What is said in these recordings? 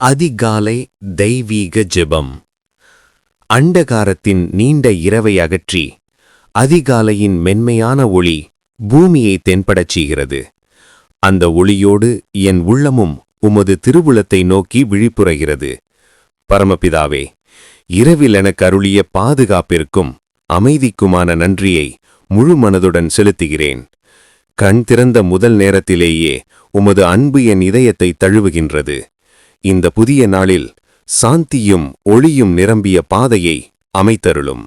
அதிகாலை தெய்வீக ஜெபம். அண்டகாரத்தின் நீண்ட இரவை அகற்றி அதிகாலையின் மென்மையான ஒளி பூமியை தென்படச் செய்கிறது. அந்த ஒளியோடு என் உள்ளமும் உமது திருவுளத்தை நோக்கி விழிப்புறகிறது பரமபிதாவே இரவில் எனக்கு அருளிய பாதுகாப்பிற்கும் அமைதிக்குமான நன்றியை முழு மனதுடன் செலுத்துகிறேன். கண் திறந்த முதல் நேரத்திலேயே உமது அன்பு என் இதயத்தை தழுவுகின்றது. இந்த புதிய நாளில் சாந்தியும் ஒளியும் நிரம்பிய பாதையை அமைத்தருளும்.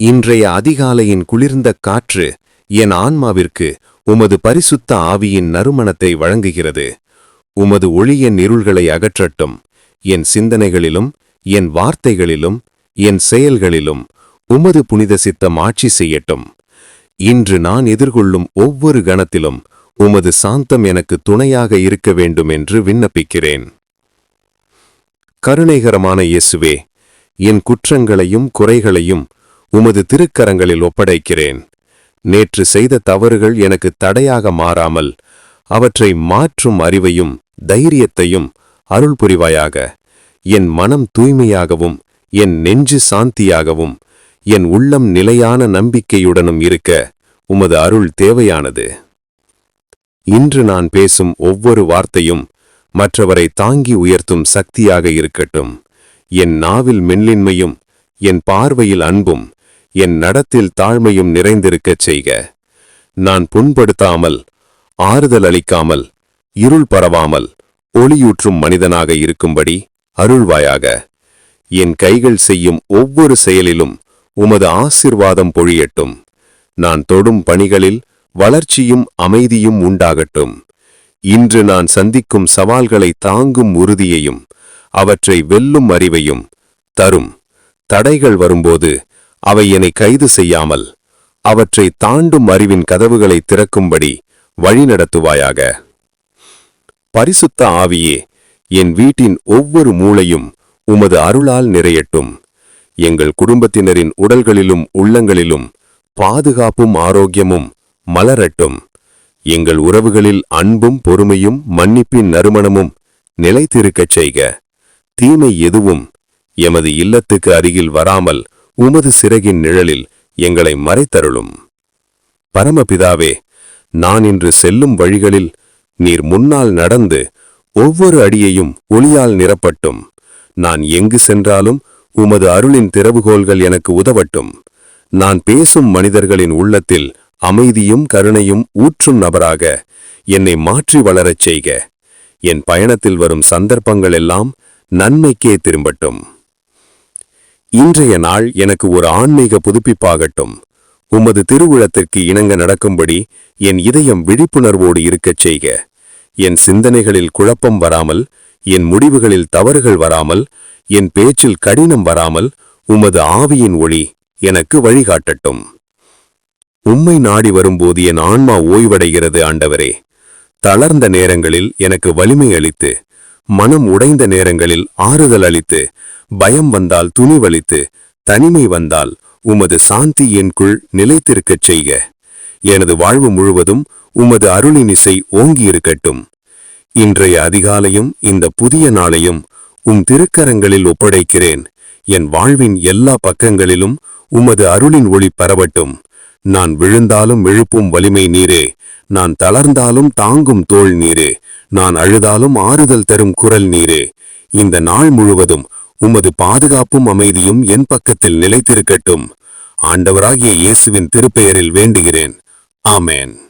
இன்றைய அதிகாலையின் குளிர்ந்த காற்று என் ஆன்மாவிற்கு உமது பரிசுத்த ஆவியின் நறுமணத்தை வழங்குகிறது. உமது ஒளியின் இருள்களை அகற்றட்டும். என் சிந்தனைகளிலும் என் வார்த்தைகளிலும் என் செயல்களிலும் உமது புனித சித்தம் ஆட்சி செய்யட்டும். இன்று நான் எதிர்கொள்ளும் ஒவ்வொரு கணத்திலும் உமது சாந்தம் எனக்கு துணையாக இருக்க வேண்டும் என்று விண்ணப்பிக்கிறேன். கருணைகரமான இயேசுவே என் குற்றங்களையும் குறைகளையும் உமது திருக்கரங்களில் ஒப்படைக்கிறேன். நேற்று செய்த தவறுகள் எனக்கு தடையாக மாறாமல் அவற்றை மாற்றும் அறிவையும் தைரியத்தையும் அருள் புரிவாயாக என் மனம் தூய்மையாகவும் என் நெஞ்சு சாந்தியாகவும் என் உள்ளம் நிலையான நம்பிக்கையுடனும் இருக்க உமது அருள் தேவையானது. இன்று நான் பேசும் ஒவ்வொரு வார்த்தையும் மற்றவரை தாங்கி உயர்த்தும் சக்தியாக இருக்கட்டும். என் நாவில் மென்லின்மையும் என் பார்வையில் அன்பும் என் நடத்தில் தாழ்மையும் நிறைந்திருக்கச் செய்க. நான் புண்படுத்தாமல் ஆறுதல் அளிக்காமல் இருள் பரவாமல் ஒளியூற்றும் மனிதனாக இருக்கும்படி அருள்வாயாக. என் கைகள் செய்யும் ஒவ்வொரு செயலிலும் உமது ஆசிர்வாதம் பொழியட்டும். நான் தொடும் பணிகளில் வளர்ச்சியும் அமைதியும் உண்டாகட்டும். இன்று நான் சந்திக்கும் சவால்களை தாங்கும் உறுதியையும் அவற்றை வெல்லும் அறிவையும் தரும். தடைகள் வரும்போது அவை என்னை கைது செய்யாமல் அவற்றை தாண்டும் அறிவின் கதவுகளை திறக்கும்படி வழிநடத்துவாயாக பரிசுத்த ஆவியே என் வீட்டின் ஒவ்வொரு மூளையும் உமது அருளால் நிறையட்டும். எங்கள் குடும்பத்தினரின் உடல்களிலும் உள்ளங்களிலும் பாதுகாப்பும் ஆரோக்கியமும் மலரட்டும். எங்கள் உறவுகளில் அன்பும் பொறுமையும் மன்னிப்பின் நறுமணமும் நிலைத்திருக்கச் செய்க. தீமை எதுவும் எமது இல்லத்துக்கு அருகில் வராமல் உமது சிறகின் நிழலில் எங்களை மறைத்தருளும். பரமபிதாவே நான் இன்று செல்லும் வழிகளில் நீர் முன்னால் நடந்து ஒவ்வொரு அடியையும் ஒளியால் நிரப்பட்டும். நான் எங்கு சென்றாலும் உமது அருளின் திறவுகோல்கள் எனக்கு உதவட்டும். நான் பேசும் மனிதர்களின் உள்ளத்தில் அமைதியும் கருணையும் ஊற்றும் நபராக என்னை மாற்றி வளரச் செய்க. என் பயணத்தில் வரும் சந்தர்ப்பங்கள் எல்லாம் நன்மைக்கே திரும்பட்டும். இன்றைய நாள் எனக்கு ஒரு ஆன்மீக புதுப்பிப்பாகட்டும். உமது திருவுளத்திற்கு இணங்க நடக்கும்படி என் இதயம் விழிப்புணர்வோடு இருக்கச் செய்க. என் சிந்தனைகளில் குழப்பம் வராமல் என் முடிவுகளில் தவறுகள் வராமல் என் பேச்சில் கடினம் வராமல் உமது ஆவியின் ஒளி எனக்கு வழிகாட்டட்டும். உம்மை நாடி வரும்போது என் ஆன்மா ஓய்வடைகிறது ஆண்டவரே. தளர்ந்த நேரங்களில் எனக்கு வலிமை அளித்து மனம் உடைந்த நேரங்களில் ஆறுதல் அளித்து பயம் வந்தால் துணிவளித்து தனிமை வந்தால் உமது சாந்தி என்குள் நிலைத்திருக்கச் செய்க. எனது வாழ்வு முழுவதும் உமது அருளின் இசை ஓங்கியிருக்கட்டும் இன்றைய அதிகாலையும் இந்த புதிய நாளையும் உம் திருக்கரங்களில் ஒப்படைக்கிறேன். என் வாழ்வின் எல்லா பக்கங்களிலும் உமது அருளின் ஒளி பரவட்டும். நான் விழுந்தாலும் எழுப்பும் வலிமை நீரே. நான் தளர்ந்தாலும் தாங்கும் தோள் நீரே. நான் அழுதாலும் ஆறுதல் தரும் குரல் நீரே. இந்த நாள் முழுவதும் உமது பாதுகாப்பும் அமைதியும் என் பக்கத்தில் நிலைத்திருக்கட்டும். ஆண்டவராகிய இயேசுவின் திருப்பெயரில் வேண்டுகிறேன். ஆமேன்.